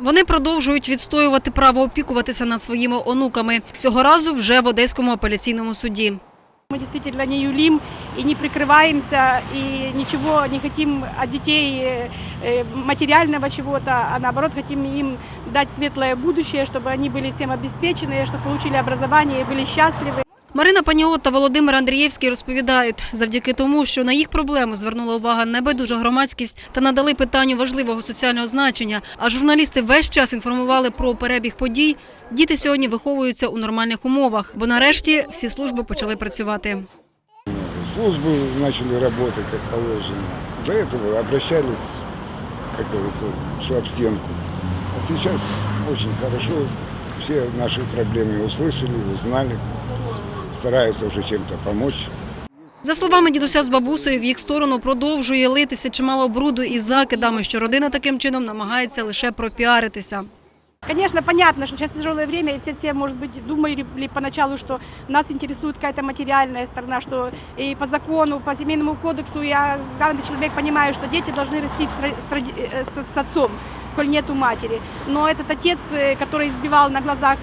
Вони продовжують відстоювати право опікуватися над своїми онуками. Цього разу вже в Одеському апеляційному суді. Мы действительно не юлим и не прикрываемся, и ничего не хотим от детей э, э, материального чего-то, а наоборот хотим им дать светлое будущее, чтобы они были всем обеспечены, чтобы получили образование и были счастливы. Марина Паніот та Володимир Андрієвський розповідають, завдяки тому, що на їх проблему звернула увага небайдужа громадськість та надали питанню важливого соціального значення, а журналісти весь час інформували про перебіг подій, діти сьогодні виховуються у нормальних умовах, бо нарешті всі служби почали працювати. Службы начали работать как положено. До этого обращались, как говорится, что об стенку. А сейчас очень хорошо. Все наши проблемы услышали, узнали. Стараются уже чем-то помочь. За словами дідуся з бабусею, в їх сторону продовжує литися чимало бруду і закидами, що родина таким чином намагається лише пропіаритися. Конечно, понятно, что сейчас тяжелое время, и все-все, может быть, думали поначалу, что нас интересует какая-то материальная сторона, что и по закону, по семейному кодексу я, главный человек, понимаю, что дети должны растить с, ро- с роди- э, с- с отцом, Коль нету матери. Но этот отец, э, который избивал на глазах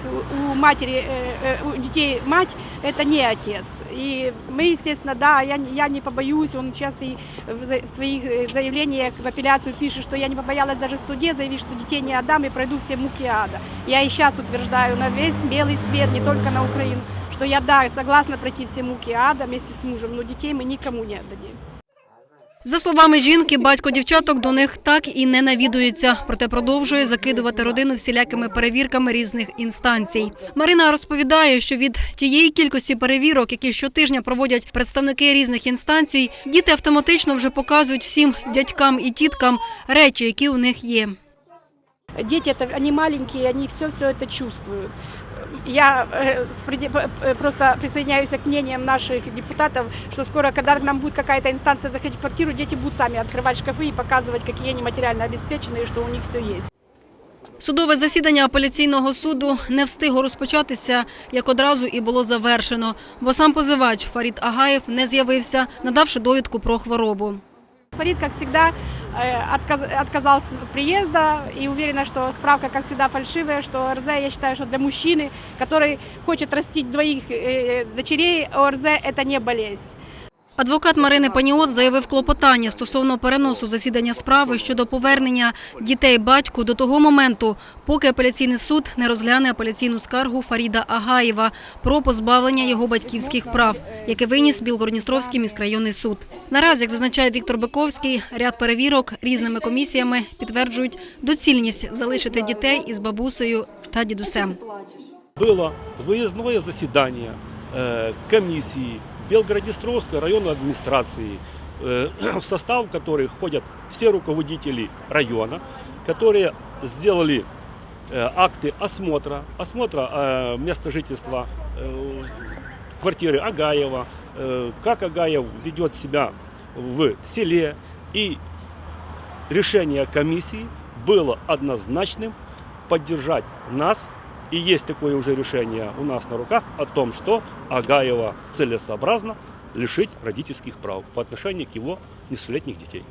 у матери, э, э, у детей мать, это не отец. И мы, естественно, да, я, я не побоюсь, он часто и в своих заявлениях в апелляцию пишет, что я не побоялась даже в суде заявить, что детей не отдам и пройду все муки ада. Я и сейчас утверждаю на весь белый свет, не только на Украину, что я, да, согласна пройти все муки ада вместе с мужем, но детей мы никому не отдадим. За словами жінки, батько дівчаток до них так і не навідується, проте продовжує закидувати родину всілякими перевірками різних інстанцій. Марина розповідає, що від тієї кількості перевірок, які щотижня проводять представники різних інстанцій, діти автоматично вже показують всім дядькам і тіткам речі, які у них є. Дети, это, они маленькие, они все-все это чувствуют. Я э, с преде- п- п- просто присоединяюсь к мнениям наших депутатов, что скоро, когда к нам будет какая-то инстанция заходить в квартиру, дети будут сами открывать шкафы и показывать, какие они материально обеспечены и что у них все есть. Судове засідання апеляційного суду не встигло розпочатися, як одразу і було завершено, бо сам позивач Фарід Агаєв не з'явився, надавши довідку про хворобу. Фарид, как всегда, э, отказ- отказался от приезда и уверена, что справка, как всегда, фальшивая, что ОРЗ, я считаю, что для мужчины, который хочет растить двоих э, дочерей, ОРЗ – это не болезнь. Адвокат Марини Паніот заявив клопотання стосовно переносу засідання справи щодо повернення дітей батьку до того моменту, поки апеляційний суд не розгляне апеляційну скаргу Фаріда Агаєва про позбавлення його батьківських прав, яке виніс Білгородністровський міськрайонний суд. Наразі, як зазначає Віктор Биковський, ряд перевірок різними комісіями підтверджують доцільність залишити дітей із бабусею та дідусем. было выездное заседание э, комиссии Белгороднестровской районной администрации, э, в состав которой входят все руководители района, которые сделали э, акты осмотра, осмотра э, места жительства квартиры Агаева, как Агаев ведет себя в селе. И решение комиссии было однозначным поддержать нас и есть такое уже решение у нас на руках о том, что Агаева целесообразно лишить родительских прав по отношению к его несовершеннолетних детей.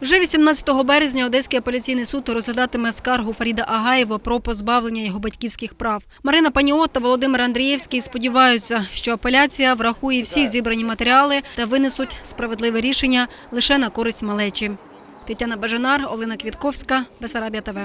Вже 18 березня Одеський апеляційний суд розглядатиме скаргу Фаріда Агаєва про позбавлення його батьківських прав. Марина Паніот та Володимир Андрієвський сподіваються, що апеляція врахує всі зібрані матеріали та винесуть справедливе рішення лише на користь малечі. Тетяна Бажанар, Олена Квітковська, Бесарабія ТВ.